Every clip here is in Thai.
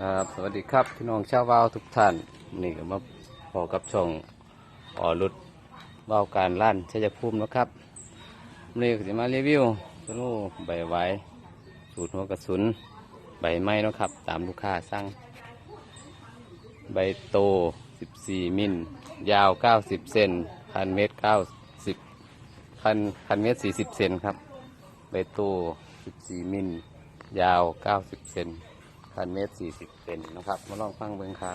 ครับสวัสดีครับพี่น้องชาววาวทุกท่าน นี่ก็มาพอกับช่องออรุดวาวการลั่นชัยภูมินะครับนี่ก็จะมารีวิวสโลใบไว้สูตรหัวกระสุน ใบไม้นะครับ ตามลูกค้าสั่งใบโต 14 มิลยาว 90 เซนคันเมตร 90คันคันเมตร 40 เซนครับ ใบโต 14 มิลยาว 90 เซน พันเมตรสี่สิบเซนนะครับ มาลองฟังเบิงค่ะ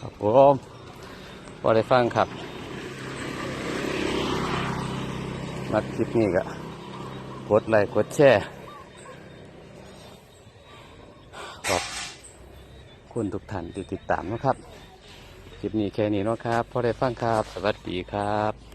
ครับผมพอได้ฟังครับมาคลิปนี้ก็กดไลค์กดแชร์ขอบคุณทุกท่านที่ติดตามนะครับ คลิปนี้แค่นี้นะครับพอได้ฟังครับ สวัสดีครับ